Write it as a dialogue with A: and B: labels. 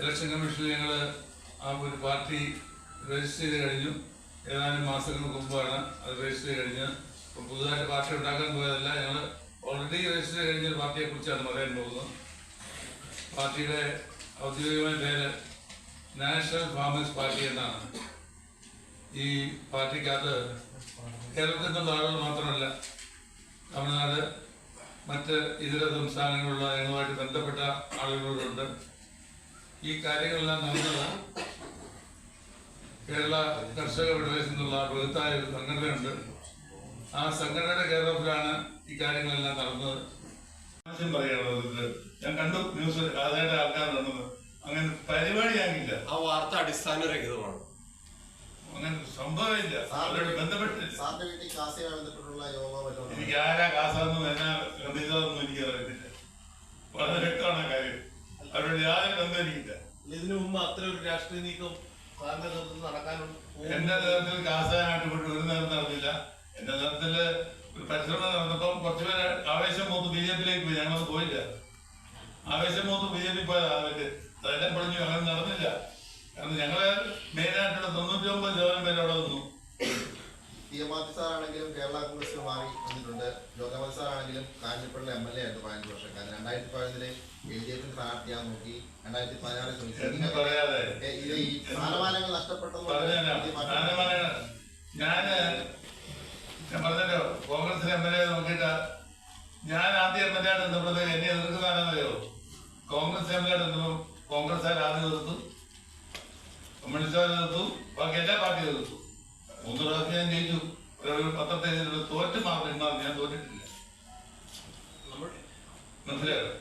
A: Election കമ്മീഷനിൽ ഞങ്ങൾ ആ ഒരു പാർട്ടി രജിസ്റ്റർ ചെയ്ത് കഴിഞ്ഞു. ഏതാനും മാസങ്ങൾക്ക് മുമ്പാണ് അത് രജിസ്റ്റർ ചെയ്ത് കഴിഞ്ഞത് ഇപ്പം പുതുതായിട്ട് പാർട്ടി ഉണ്ടാക്കാൻ പോയതല്ല ഞങ്ങൾ ഓൾറെഡി രജിസ്റ്റർ ചെയ്ത് കഴിഞ്ഞ പാർട്ടിയെ കുറിച്ചാണ് പറയാൻ പോകുന്നത്. പാർട്ടിയുടെ ഔദ്യോഗികമായ പേര് നാഷണൽ ഫാമേഴ്സ് പാർട്ടി എന്നാണ്. ഈ പാർട്ടിക്കകത്ത് കേരളത്തിൽ നിന്നുള്ള ആളുകൾ മാത്രമല്ല തമിഴ്നാട് മറ്റ് ഇതര സംസ്ഥാനങ്ങളിലുള്ള ഞങ്ങളുമായിട്ട് ബന്ധപ്പെട്ട ആളുകളുണ്ട്. ഈ കാര്യങ്ങളെല്ലാം നടന്നത് കേരള കർഷക ഫെഡറേഷൻ എന്നുള്ള ബൃഹത്തായ ഒരു സംഘടനയുണ്ട്. ആ സംഘടനയുടെ കേരളത്തിലാണ് ഈ കാര്യങ്ങളെല്ലാം നടന്നത്. ആവശ്യം പറയുന്നത് ഞാൻ കണ്ടു ന്യൂസ് അതായത് ആൾക്കാരുണ്ടെന്ന് അങ്ങനെ പരിപാടി ആകില്ല
B: ആ വാർത്ത അടിസ്ഥാനരഹിതമാണ്.
A: അങ്ങനെ സംഭവമില്ല. അവരോട് ബന്ധപ്പെട്ടില്ല.
C: സാറിന്റെ വീട്ടിൽ കാസയുമായി ബന്ധപ്പെട്ടുള്ള യോഗം വല്ലതും
A: എനിക്ക് ആരാ കാസാന്നും എന്നാ ശ്രദ്ധിച്ചതെന്നും എനിക്ക് അറിയത്തില്ല വളരെ വ്യക്തമാണ് കാര്യം. അവരോട് യാതൊരു ബന്ധം എനിക്കില്ല
D: ഇതിനു മുമ്പ് അത്ര ഒരു രാഷ്ട്രീയ നീക്കം സാറിന്റെ നേതൃത്വത്തിൽ നടക്കാനുണ്ട്.
A: എന്റെ നേതൃത്വത്തിൽ കാസാനായിട്ട് പോയിട്ട് ഒരു നേരം നടന്നില്ല. എന്റെ നേതൃത്വത്തിൽ ഒരു പരിശ്രമം നടന്നപ്പം കുറച്ചുപേരെ ആവേശം മൂത്ത് ബി ജെ പിയിലേക്ക് പോയി. ഞങ്ങൾ പോയില്ല. ആവേശം മൂത്ത് ബി ജെ പി പോയതാ അവർ പൊളിഞ്ഞു. അങ്ങനെ നടന്നില്ല. കാരണം ഞങ്ങൾ മെയിനായിട്ടുള്ള തൊണ്ണൂറ്റി ഒമ്പത് ശതമാനം പേര് അവിടെ നിന്നു.
C: പി എം മാത്യു സാറാണെങ്കിലും കേരള കോൺഗ്രസ് മാറി വന്നിട്ടുണ്ട്. യോഗമൽ സാറാണെങ്കിലും കാഞ്ഞിരപ്പള്ളി എം എൽ എ ആയിരുന്നു പതിനഞ്ച് വർഷം. കാരണം രണ്ടായിരത്തി പതിനൊന്നിൽ എൽ ഡി എഫിന് സ്ഥാനാർത്ഥിയാൻ നോക്കി. രണ്ടായിരത്തി പതിനാറ്
A: എന്ന്
C: ഇത് ഈ സ്ഥാനമാനങ്ങൾ
A: നഷ്ടപ്പെട്ടത് ഞാൻ ഞാൻ പറഞ്ഞല്ലോ കോൺഗ്രസിലെ എം എൽ എ നോക്കിയിട്ട് ഞാൻ ആദ്യം എം എൽ എ ആയിട്ട് നിന്നപ്പോഴത്തേക്ക് എന്നെ എതിർക്കുന്നതാണെന്നറിയോ കോൺഗ്രസ് എം എൽ എ ആയിട്ട് നിന്നപ്പോൾ കോൺഗ്രസ്സുകാർ ആദ്യം എതിർത്തു. കമ്മ്യൂണിസ്റ്റുകാർ എതിർത്തു. ബാക്കി എല്ലാ പാർട്ടിയും എതിർത്തു.
B: Não
A: entenderam?